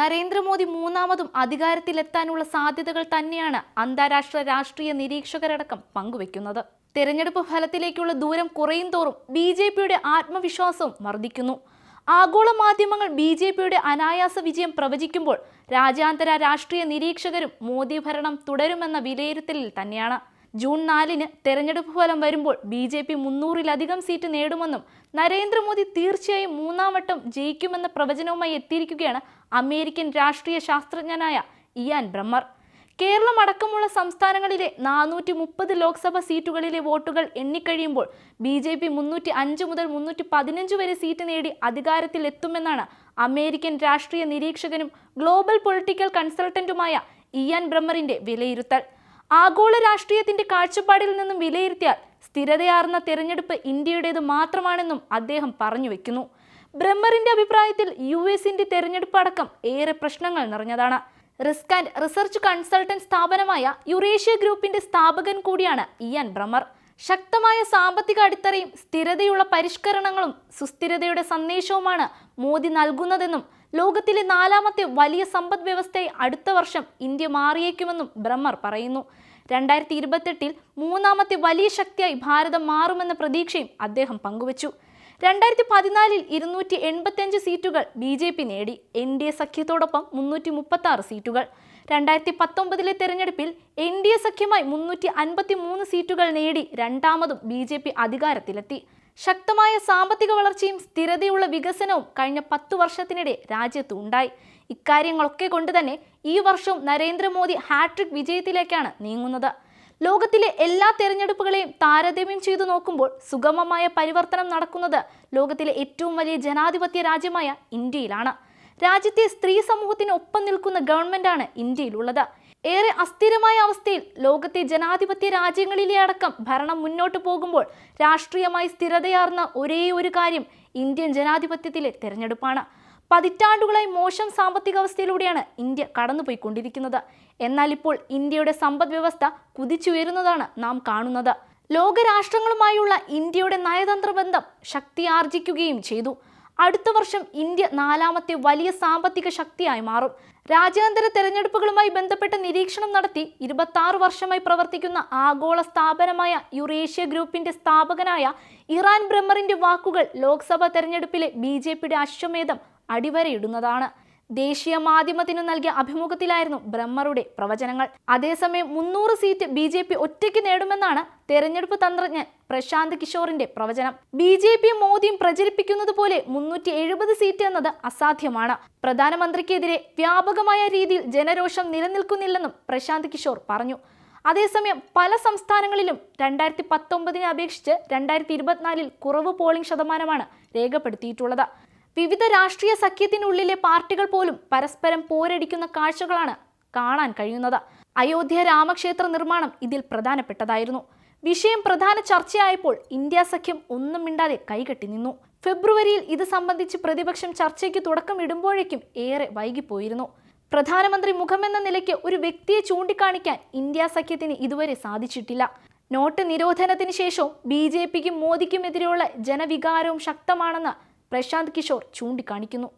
നരേന്ദ്രമോദി മൂന്നാമതും അധികാരത്തിലെത്താനുള്ള സാധ്യതകൾ തന്നെയാണ് അന്താരാഷ്ട്ര രാഷ്ട്രീയ നിരീക്ഷകരടക്കം പങ്കുവെക്കുന്നത്. തെരഞ്ഞെടുപ്പ് ഫലത്തിലേക്കുള്ള ദൂരം കുറയും തോറും ബി ജെ പിയുടെ ആത്മവിശ്വാസവും വർദ്ധിക്കുന്നു. ആഗോള മാധ്യമങ്ങൾ ബി ജെ പിയുടെ അനായാസ വിജയം പ്രവചിക്കുമ്പോൾ രാജ്യാന്തര രാഷ്ട്രീയ നിരീക്ഷകരും മോദി ഭരണം തുടരുമെന്ന വിലയിരുത്തലിൽ തന്നെയാണ്. ജൂൺ നാലിന് തെരഞ്ഞെടുപ്പ് ഫലം വരുമ്പോൾ ബി ജെ പി മുന്നൂറിലധികം സീറ്റ് നേടുമെന്നും നരേന്ദ്രമോദി തീർച്ചയായും മൂന്നാം വട്ടം ജയിക്കുമെന്ന പ്രവചനവുമായി എത്തിയിരിക്കുകയാണ് അമേരിക്കൻ രാഷ്ട്രീയ ശാസ്ത്രജ്ഞനായ ഇയാൻ ബ്രഹ്മർ കേരളം അടക്കമുള്ള സംസ്ഥാനങ്ങളിലെ നാനൂറ്റി മുപ്പത് ലോക്സഭാ സീറ്റുകളിലെ വോട്ടുകൾ എണ്ണിക്കഴിയുമ്പോൾ ബി ജെ പി മുന്നൂറ്റി അഞ്ച് മുതൽ മുന്നൂറ്റി പതിനഞ്ച് വരെ സീറ്റ് നേടി അധികാരത്തിലെത്തുമെന്നാണ് അമേരിക്കൻ രാഷ്ട്രീയ നിരീക്ഷകനും ഗ്ലോബൽ പൊളിറ്റിക്കൽ കൺസൾട്ടന്റുമായ ഇയാൻ ബ്രഹ്മറിന്റെ വിലയിരുത്തൽ. ആഗോള രാഷ്ട്രീയത്തിന്റെ കാഴ്ചപ്പാടിൽ നിന്നും വിലയിരുത്തിയാൽ സ്ഥിരതയാർന്ന തെരഞ്ഞെടുപ്പ് ഇന്ത്യയുടേത് മാത്രമാണെന്നും അദ്ദേഹം പറഞ്ഞു വെക്കുന്നു. ബ്രഹ്മറിന്റെ അഭിപ്രായത്തിൽ യു എസിന്റെ തെരഞ്ഞെടുപ്പ് അടക്കം ഏറെ പ്രശ്നങ്ങൾ നിറഞ്ഞതാണ്. റിസ്ക് ആൻഡ് റിസർച്ച് കൺസൾട്ടന്റ് സ്ഥാപനമായ യുറേഷ്യ ഗ്രൂപ്പിന്റെ സ്ഥാപകൻ കൂടിയാണ് ഇയാൻ ബ്രഹ്മർ. ശക്തമായ സാമ്പത്തിക അടിത്തറയും സ്ഥിരതയുള്ള പരിഷ്കരണങ്ങളും സുസ്ഥിരതയുടെ സന്ദേശവുമാണ് മോദി നൽകുന്നതെന്നും ലോകത്തിലെ നാലാമത്തെ വലിയ സമ്പദ് വ്യവസ്ഥയെ അടുത്ത വർഷം ഇന്ത്യ മാറിയേക്കുമെന്നും ബ്രഹ്മർ പറയുന്നു. രണ്ടായിരത്തി ഇരുപത്തെട്ടിൽ മൂന്നാമത്തെ വലിയ ശക്തിയായി ഭാരതം മാറുമെന്ന പ്രതീക്ഷയും അദ്ദേഹം പങ്കുവച്ചു. രണ്ടായിരത്തി പതിനാലിൽ ഇരുന്നൂറ്റി സീറ്റുകൾ ബി ജെ പി നേടി. എൻ ഡി എ സഖ്യത്തോടൊപ്പം മുന്നൂറ്റി മുപ്പത്തി ആറ് സീറ്റുകൾ. രണ്ടായിരത്തി പത്തൊമ്പതിലെ തെരഞ്ഞെടുപ്പിൽ എൻ ഡി എ സഖ്യമായി മുന്നൂറ്റി അൻപത്തി മൂന്ന് സീറ്റുകൾ നേടി രണ്ടാമതും ബി ജെ പി അധികാരത്തിലെത്തി. ശക്തമായ സാമ്പത്തിക വളർച്ചയും സ്ഥിരതയുള്ള വികസനവും കഴിഞ്ഞ പത്തു വർഷത്തിനിടെ രാജ്യത്ത് ഉണ്ടായി. ഇക്കാര്യങ്ങളൊക്കെ കൊണ്ട് തന്നെ ഈ വർഷവും നരേന്ദ്രമോദി ഹാട്രിക് വിജയത്തിലേക്കാണ് നീങ്ങുന്നത്. ലോകത്തിലെ എല്ലാ തെരഞ്ഞെടുപ്പുകളെയും താരതമ്യം ചെയ്തു നോക്കുമ്പോൾ സുഗമമായ പരിവർത്തനം നടക്കുന്നത് ലോകത്തിലെ ഏറ്റവും വലിയ ജനാധിപത്യ രാജ്യമായ ഇന്ത്യയിലാണ്. രാജ്യത്തെ സ്ത്രീ സമൂഹത്തിന് ഒപ്പം നിൽക്കുന്ന ഗവൺമെന്റാണ് ഇന്ത്യയിലുള്ളത്. ഏറെ അസ്ഥിരമായ അവസ്ഥയിൽ ലോകത്തെ ജനാധിപത്യ രാജ്യങ്ങളിലെ അടക്കം ഭരണം മുന്നോട്ട് പോകുമ്പോൾ രാഷ്ട്രീയമായി സ്ഥിരതയാർന്ന ഒരേ ഒരു കാര്യം ഇന്ത്യൻ ജനാധിപത്യത്തിലെ തെരഞ്ഞെടുപ്പാണ്. പതിറ്റാണ്ടുകളായി മോശം സാമ്പത്തിക അവസ്ഥയിലൂടെയാണ് ഇന്ത്യ കടന്നുപോയിക്കൊണ്ടിരിക്കുന്നത്. എന്നാൽ ഇപ്പോൾ ഇന്ത്യയുടെ സമ്പദ് വ്യവസ്ഥ കുതിച്ചുയരുന്നതാണ് നാം കാണുന്നത്. ലോകരാഷ്ട്രങ്ങളുമായുള്ള ഇന്ത്യയുടെ നയതന്ത്ര ബന്ധം ശക്തി ശക്തിയാർജിക്കുകയും ചെയ്തു. അടുത്ത വർഷം ഇന്ത്യ നാലാമത്തെ വലിയ സാമ്പത്തിക ശക്തിയായി മാറും. രാജ്യാന്തര തെരഞ്ഞെടുപ്പുകളുമായി ബന്ധപ്പെട്ട നിരീക്ഷണം നടത്തി ഇരുപത്തി വർഷമായി പ്രവർത്തിക്കുന്ന ആഗോള സ്ഥാപനമായ യുറേഷ്യ ഗ്രൂപ്പിന്റെ സ്ഥാപകനായ ഇറാൻ ബ്രഹ്മറിന്റെ വാക്കുകൾ ലോക്സഭാ തെരഞ്ഞെടുപ്പിലെ ബി ജെ പിയുടെ അശ്വമേധം അടിവരയിടുന്നതാണ്. ദേശീയ മാധ്യമത്തിനു നൽകിയ അഭിമുഖത്തിലായിരുന്നു ബ്രഹ്മറുടെ പ്രവചനങ്ങൾ. അതേസമയം മുന്നൂറ് സീറ്റ് ബി ജെ പി ഒറ്റയ്ക്ക് നേടുമെന്നാണ് തെരഞ്ഞെടുപ്പ് തന്ത്രജ്ഞൻ പ്രശാന്ത് കിഷോറിന്റെ പ്രവചനം. ബി ജെ പിയും മോദിയും പ്രചരിപ്പിക്കുന്നത് പോലെ മുന്നൂറ്റി എഴുപത് സീറ്റ് എന്നത് അസാധ്യമാണ്. പ്രധാനമന്ത്രിക്കെതിരെ വ്യാപകമായ രീതിയിൽ ജനരോഷം നിലനിൽക്കുന്നില്ലെന്നും പ്രശാന്ത് കിഷോർ പറഞ്ഞു. അതേസമയം പല സംസ്ഥാനങ്ങളിലും രണ്ടായിരത്തി പത്തൊമ്പതിനെ അപേക്ഷിച്ച് രണ്ടായിരത്തി ഇരുപത്തിനാലിൽ കുറവ് പോളിംഗ് ശതമാനമാണ് രേഖപ്പെടുത്തിയിട്ടുള്ളത്. വിവിധ രാഷ്ട്രീയ സഖ്യത്തിനുള്ളിലെ പാർട്ടികൾ പോലും പരസ്പരം പോരടിക്കുന്ന കാഴ്ചകളാണ് കാണാൻ കഴിയുന്നത്. അയോധ്യ രാമക്ഷേത്ര നിർമ്മാണം ഇതിൽ പ്രധാനപ്പെട്ടതായിരുന്നു. വിഷയം പ്രധാന ചർച്ചയായപ്പോൾ ഇന്ത്യ സഖ്യം ഒന്നും മിണ്ടാതെ കൈകെട്ടി നിന്നു. ഫെബ്രുവരിയിൽ ഇത് സംബന്ധിച്ച് പ്രതിപക്ഷം ചർച്ചയ്ക്ക് തുടക്കമിടുമ്പോഴേക്കും ഏറെ വൈകിപ്പോയിരുന്നു. പ്രധാനമന്ത്രി മുഖമെന്ന നിലയ്ക്ക് ഒരു വ്യക്തിയെ ചൂണ്ടിക്കാണിക്കാൻ ഇന്ത്യ സഖ്യത്തിന് ഇതുവരെ സാധിച്ചിട്ടില്ല. നോട്ട് നിരോധനത്തിന് ശേഷവും ബി ജെ പിക്കും മോദിക്കുമെതിരെയുള്ള ജനവികാരവും ശക്തമാണെന്ന് പ്രശാന്ത് കിഷോർ ചൂണ്ടിക്കാണിക്കുന്നു